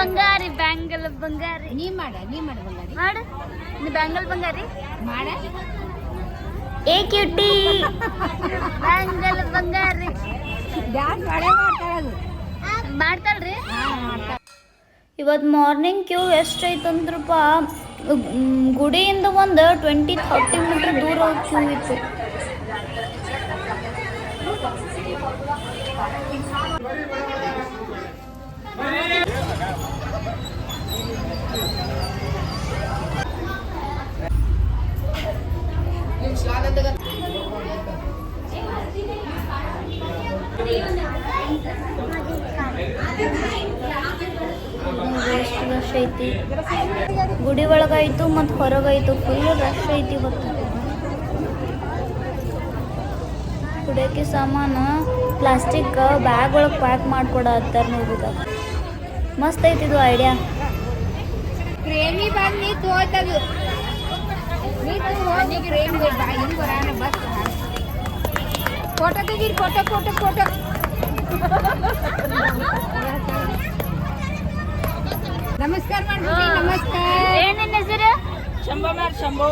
ಬಂಗಾರಿ bangle ಬಂಗಾರಿ. ನೀ ಮಾಡ ನೀ ಮಾಡ ಬಂಗಾರಿ. ಮಾಡು. ನೀ ಬ್ಯಾಂಗಲ್ ಬಂಗಾರಿ? ಮಾಡ. ಏ ಕ್ಯೂಟಿ. ಬ್ಯಾಂಗಲ್ ಬಂಗಾರಿ. ಡ್ಯಾನ್ಸ್ ಮಾಡೇ ಮಾಡ್ತಾಳದು ಮಾಡ್ತಾಳ್ರಿ? ಇವತ್ತು ಮಾರ್ನಿಂಗ್ ಕ್ಯೂ ಎಷ್ಟು ಐತಂದ್ರಪ್ಪ ಗುಡಿಯಿಂದ ಒಂದು ಟ್ವೆಂಟಿ ಥರ್ಟಿ ಮೀಟ್ರ್ ದೂರ ಕ್ಯೂ ಇತ್ತು. ರಶ್ ಐತಿ. ಗುಡಿ ಒಳಗಾಯ್ತು ಮತ್ತು ಹೊರಗಾಯ್ತು ಫುಲ್ ರಶ್ ಐತಿ ಇವತ್ತು ಕುಡಿಯೋಕೆ ಸಾಮಾನು ಪ್ಲಾಸ್ಟಿಕ್ ಬ್ಯಾಗ್ ಒಳಗೆ ಪ್ಯಾಕ್ ಮಾಡ್ಕೊಡತ್ತಾರ ನೋಡಿದಾಗ ಮಸ್ತ್ ಐತಿದು ಐಡಿಯಾ ಪ್ರೇಮಿ ಬಂದು ನೀ ತೋತದು ನೀ ಹೋಗಿ ಪ್ರೇಮಿ ಬಾ, ಹಿಂಗೆ ಬರೋಣ ಬಸ್ ಫೋಟೋ ತೆಗೀರಿ ಫೋಟೋ ಫೋಟೋ ಫೋಟೋ ನಮಸ್ಕಾರ ಮಾಡ್ಬಿಡಿ ನಮಸ್ಕಾರ. ಏನೇನ್ ಹೆಸರು? ಶಂಭೋ ಮಾಡ್ ಶಂಭೋ.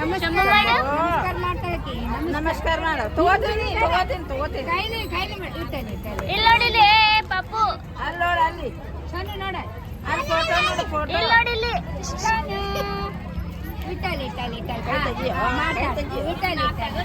ನಮಸ್ಕಾರ ಮಾಡು. ನಮಸ್ಕಾರ ಮಾಡ್ತಾಳಕಿ ನಮಸ್ಕಾರ. ಮಾಡು. ತಗೋತೀನಿ ತಗೋತೀನಿ ತಗೋತೀನಿ. ಕೈಲಿ ಕೈಲಿ ಮಾಡಿ ಇಟ್ಟೇನೆ ಇಟ್ಟೇನೆ ಇಲ್ಲಿ ನೋಡಿಲಿ ಪಾಪು ಅಲ್ಲಿ ನೋಡು ಅಲ್ಲಿ. ಸಣ್ಣ ನೋಡ. ಅಲ್ಲಿ ಫೋಟೋ ನೋಡು. ಫೋಟೋ ಇಲ್ಲಿ. ನೋಡಿಲಿ ಇಟ್ಟಲ್ಲಿ ಇಟ್ಟಲ್ಲಿ ಇಟ್ಟಲ್ಲಿ. ಕೈ ತೆಗಿಯೋ, ಕೈ ತೆಗಿಯೋ. ಇಟ್ಟಲ್ಲಿ ಇಟ್ಟಲ್ಲಿ.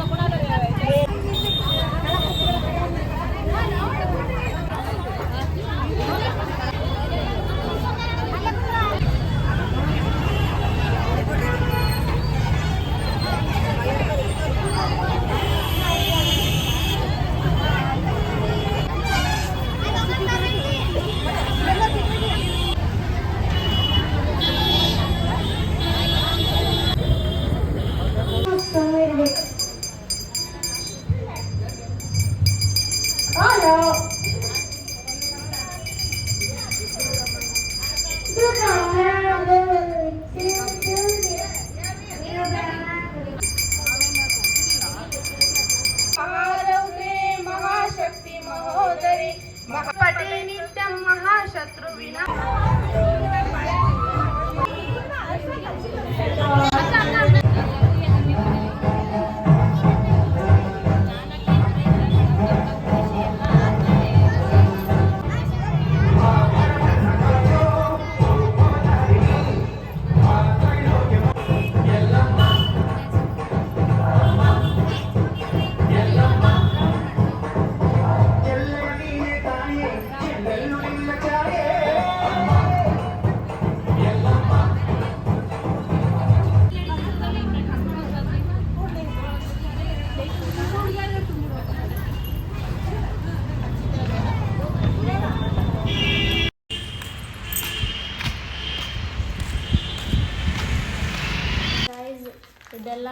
ನಮ್ಮ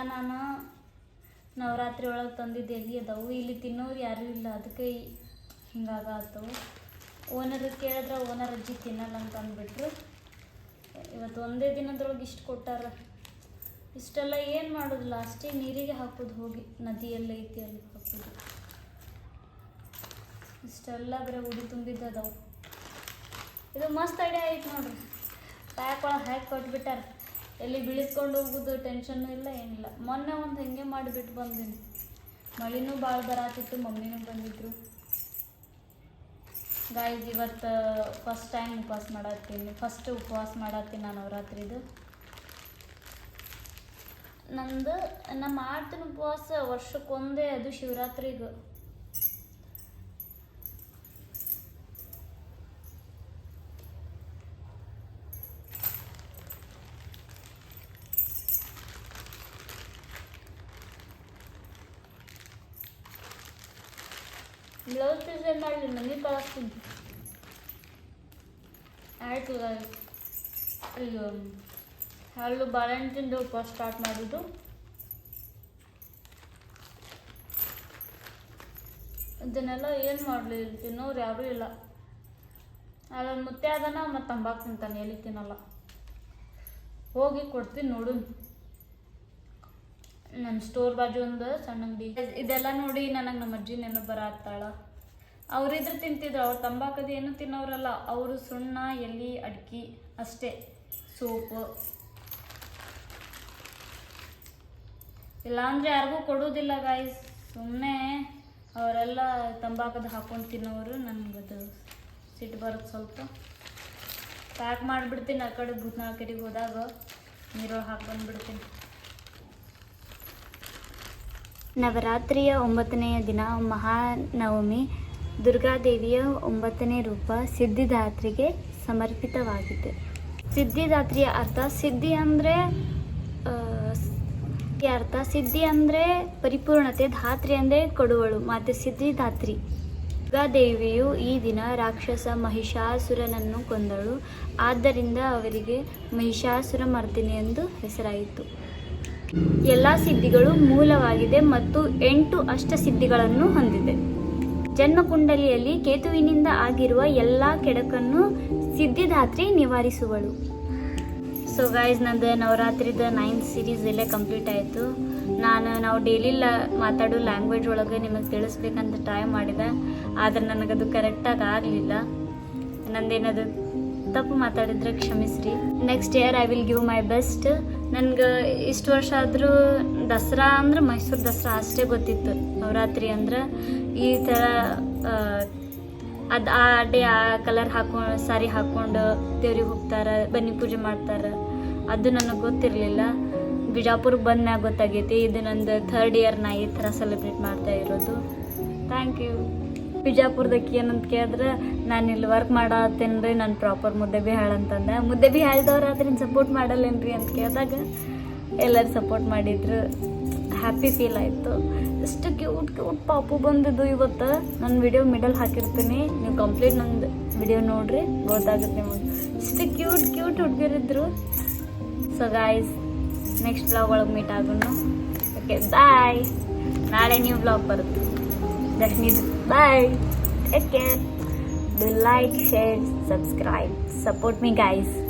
ನಾನು ನವರಾತ್ರಿ ಒಳಗೆ ತಂದಿದ್ದು ಎಲ್ಲಿ ಅದಾವು? ಇಲ್ಲಿ ತಿನ್ನೋರು ಯಾರೂ ಇಲ್ಲ. ಅದಕ್ಕೆ ಹಿಂಗಾಗತ್ತವು ಓನರ್ ಕೇಳಿದ್ರೆ ಓನರ್ ಅಜ್ಜಿ ತಿನ್ನಲ್ಲ ಅಂತ ಅಂದ್ಬಿಟ್ರು. ಇವತ್ತು ಒಂದೇ ದಿನದೊಳಗೆ ಇಷ್ಟು ಕೊಟ್ಟಾರ. ಇಷ್ಟೆಲ್ಲ ಏನು ಮಾಡೋದು? ಲಾಸ್ಟಿಗೆ ನೀರಿಗೆ ಹಾಕೋದು ಹೋಗಿ. ನದಿಯಲ್ಲಿ ಐತಿ ಅಲ್ಲಿ ಹಾಕೋದು. ಇಷ್ಟೆಲ್ಲ ಬರೀ ಉಡಿ ತುಂಬಿದ್ದು ಅದಾವು ಇದು ಮಸ್ತ್ ಐಡಿಯಾ ಐತೆ ನೋಡ್ರಿ. ಪ್ಯಾಕ್ ಒಳಗೆ ಹಾಕಿ ಕೊಟ್ಬಿಟ್ಟಾರ. ಎಲ್ಲಿ ಬೀಳಿಸ್ಕೊಂಡು ಹೋಗೋದು ಟೆನ್ಷನ್ ಇಲ್ಲ, ಏನಿಲ್ಲ. ಮೊನ್ನೆ ಒಂದು ಹೆಂಗೆ ಮಾಡಿಬಿಟ್ಟು ಬಂದೀನಿ. ಮಳಿನೂ ಭಾಳ ಬರಾತಿತ್ತು, ಮಮ್ಮಿನೂ ಬಂದಿದ್ರು. ಗಾಯ್ಸ್ ಇವತ್ತು ಫಸ್ಟ್ ಟೈಮ್ ಉಪವಾಸ ಮಾಡತ್ತೀನಿ ಫಸ್ಟ್ ಉಪವಾಸ ಮಾಡತ್ತೀನಿ ನಾನು ನವರಾತ್ರಿದು. ನಂದು, ನಮ್ಮ ಮಾಡ್ತೀನಿ ಉಪವಾಸ ವರ್ಷಕ್ಕೊಂದೇ ಅದು ಶಿವರಾತ್ರಿಗೆ. ಬ್ಲೌಸ್ ಪೀಸ್ ಏನು ಮಾಡಲಿ ನನಗೆ ಕಳಿಸ್ತೀನಿ ಆಯಿತು ಅಯ್ಯೋ ಹಳ್ಳು ಬಾಳೆಹಣ್ಣು ತಿಂದು ಫಸ್ಟ್ ಸ್ಟಾರ್ಟ್ ಮಾಡೋದು ಇದನ್ನೆಲ್ಲ ಏನು ಮಾಡಲಿ ತಿನ್ನೋರು ಯಾರೂ ಇಲ್ಲ ಅದನ್ನು ಮುತ್ತೆ ಅದನ ಮತ್ತು ತಂಬಾಕು ತಿಂತಾನೆ ಎಲ್ಲಿ ತಿನ್ನಲ್ಲ ಹೋಗಿ ಕೊಡ್ತೀನಿ ನೋಡು ನನ್ನ ಸ್ಟೋರ್ ಬಾಜು ಒಂದು ಸಣ್ಣ ಅಂಗಡಿ. ಇದೆಲ್ಲ ನೋಡಿ ನನಗೆ ನಮ್ಮ ಅಜ್ಜಿ ನೆನಪು ಬರತ್ತಾಳ ಅವ್ರಿದ್ರೆ ತಿಂತಿದ್ರು, ಅವ್ರು ತಂಬಾಕದು ಏನು ತಿನ್ನೋರಲ್ಲ, ಅವರು ಸುಣ್ಣ ಎಲ್ಲಿ ಅಡ್ಕಿ ಅಷ್ಟೇ, ಸೋಪು. ಇಲ್ಲಾಂದ್ರೆ ಯಾರಿಗೂ ಕೊಡೋದಿಲ್ಲ ಗಾಯ್ಸ್ ಸುಮ್ಮನೆ ಅವರೆಲ್ಲ ತಂಬಾಕದು ಹಾಕೊಂಡು ತಿನ್ನೋರು ನನಗದು ಸಿಟ್ಟು ಬರುತ್ತೆ ಸ್ವಲ್ಪ. ಪ್ಯಾಕ್ ಮಾಡಿಬಿಡ್ತೀನಿ, ಆ ಕಡೆ ಭೂತ್ನಾಳ ಕಡೆಗೆ ಹೋದಾಗ ನೀರೊಳಗೆ ಹಾಕ್ಕೊಂಡು ಬಂದ್ಬಿಡ್ತೀನಿ. ನವರಾತ್ರಿಯ ಒಂಬತ್ತನೆಯ ದಿನ ಮಹಾನವಮಿ, ದುರ್ಗಾದೇವಿಯ ಒಂಬತ್ತನೇ ರೂಪ ಸಿದ್ಧಿದಾತ್ರಿಗೆ ಸಮರ್ಪಿತವಾಗಿದೆ. ಸಿದ್ಧಿದಾತ್ರಿಯ ಅರ್ಥ ಸಿದ್ಧಿ ಅಂದರೆ ಅರ್ಥ? ಸಿದ್ಧಿ ಅಂದರೆ ಪರಿಪೂರ್ಣತೆ, ಧಾತ್ರಿ ಅಂದರೆ ಕೊಡುವಳು. ಮತ್ತು ಸಿದ್ಧಿದಾತ್ರಿ, ದುರ್ಗಾದೇವಿಯು ಈ ದಿನ ರಾಕ್ಷಸ ಮಹಿಷಾಸುರನನ್ನು ಕೊಂದಳು. ಆದ್ದರಿಂದ ಅವರಿಗೆ ಮಹಿಷಾಸುರ ಮರ್ದಿನಿ ಎಂದು ಹೆಸರಾಯಿತು. ಎಲ್ಲ ಸಿದ್ಧಿಗಳು ಮೂಲವಾಗಿದೆ ಮತ್ತು ಎಂಟು ಅಷ್ಟಸಿದ್ಧಿಗಳನ್ನು ಹೊಂದಿದೆ. ಜನ್ಮಕುಂಡಲಿಯಲ್ಲಿ ಕೇತುವಿನಿಂದ ಆಗಿರುವ ಎಲ್ಲ ಕೆಡಕನ್ನು ಸಿದ್ಧಿದಾತ್ರಿ ನಿವಾರಿಸುವಳು. ಸೊ ಗೈಸ್ ನಂದು ನವರಾತ್ರಿದ ನೈನ್ತ್ ಸೀರೀಸ್ ಎಲ್ಲೇ ಕಂಪ್ಲೀಟ್ ಆಯಿತು. ನಾನು ನಾವು ಡೈಲಿ ಲ ಮಾತಾಡೋ ಲ್ಯಾಂಗ್ವೇಜ್ ಒಳಗೆ ನಿಮಗೆ ತಿಳಿಸ್ಬೇಕಂತ ಟ್ರೈ ಮಾಡಿದೆ. ಆದರೆ ನನಗದು ಕರೆಕ್ಟಾಗಿ ಆಗಲಿಲ್ಲ. ನಂದೇನದು, ತಪ್ಪು ಮಾತಾಡಿದ್ರೆ ಕ್ಷಮಿಸ್ರಿ. Next year I will give my best ನನ್ಗೆ ಇಷ್ಟು ವರ್ಷ ಆದರೂ ದಸರಾ ಅಂದ್ರೆ ಮೈಸೂರು ದಸರಾ ಅಷ್ಟೇ ಗೊತ್ತಿತ್ತು. ನವರಾತ್ರಿ ಅಂದ್ರೆ ಈ ಥರ ಅದು ಆ ಡೇ ಆ ಕಲರ್ ಹಾಕೊಂಡು ಸಾರಿ ಹಾಕ್ಕೊಂಡು ದೇವ್ರಿಗೆ ಹೋಗ್ತಾರೆ, ಬನ್ನಿ ಪೂಜೆ ಮಾಡ್ತಾರೆ. ಅದು ನನಗೆ ಗೊತ್ತಿರಲಿಲ್ಲ. ಬಿಜಾಪುರಕ್ಕೆ ಬಂದ ಮ್ಯಾಗ ಗೊತ್ತಾಗೈತಿ. ಇದು ನಂದು ಥರ್ಡ್ ಇಯರ್ನ ಈ ಥರ ಸೆಲೆಬ್ರೇಟ್ ಮಾಡ್ತಾ ಇರೋದು. ಥ್ಯಾಂಕ್ ಯು ಬಿಜಾಪುರದಕ್ಕೆ ಏನಂತ ಕೇಳಿದ್ರೆ, ನಾನು ಇಲ್ಲಿ ವರ್ಕ್ ಮಾಡತ್ತೇನ್ರಿ, ನಾನು ಪ್ರಾಪರ್ ಮುದ್ದೆ ಬಿಹಾಳ ಅಂತಂದೆ. ಮುದ್ದೆ ಬಿಹಾಳ್ದವ್ರು ಅದ್ರಿಂದ ಸಪೋರ್ಟ್ ಮಾಡಲ್ಲೇನ್ರಿ ಅಂತ ಕೇಳಿದಾಗ, ಎಲ್ಲರೂ ಸಪೋರ್ಟ್ ಮಾಡಿದ್ರು. ಹ್ಯಾಪಿ ಫೀಲ್ ಆಯಿತು. ಎಷ್ಟು ಕ್ಯೂಟ್ ಕ್ಯೂಟ್ ಪಾಪು ಬಂದಿದ್ದು ಇವತ್ತು. ನನ್ನ ವಿಡಿಯೋ ಮಿಡಲ್ ಹಾಕಿರ್ತೀನಿ. ನೀವು ಕಂಪ್ಲೀಟ್ ನಂದು ವಿಡಿಯೋ ನೋಡ್ರಿ, ಗೊತ್ತಾಗುತ್ತೆ ನಿಮಗೆ. ಇಷ್ಟು ಕ್ಯೂಟ್ ಕ್ಯೂಟ್ ಹುಡುಗಿರಿದ್ರು. ಸೊ ಗಾಯ್ಸ್ ನೆಕ್ಸ್ಟ್ ಬ್ಲಾಗ್ ಒಳಗೆ ಮೀಟ್ ಆಗೋಣ. ಓಕೆ ಬಾಯ್ ನಾಳೆ ನೀವು ಬ್ಲಾಗ್ ಬರುತ್ತೆ. That means bye. Take care. Do like, share, subscribe. Support me, guys.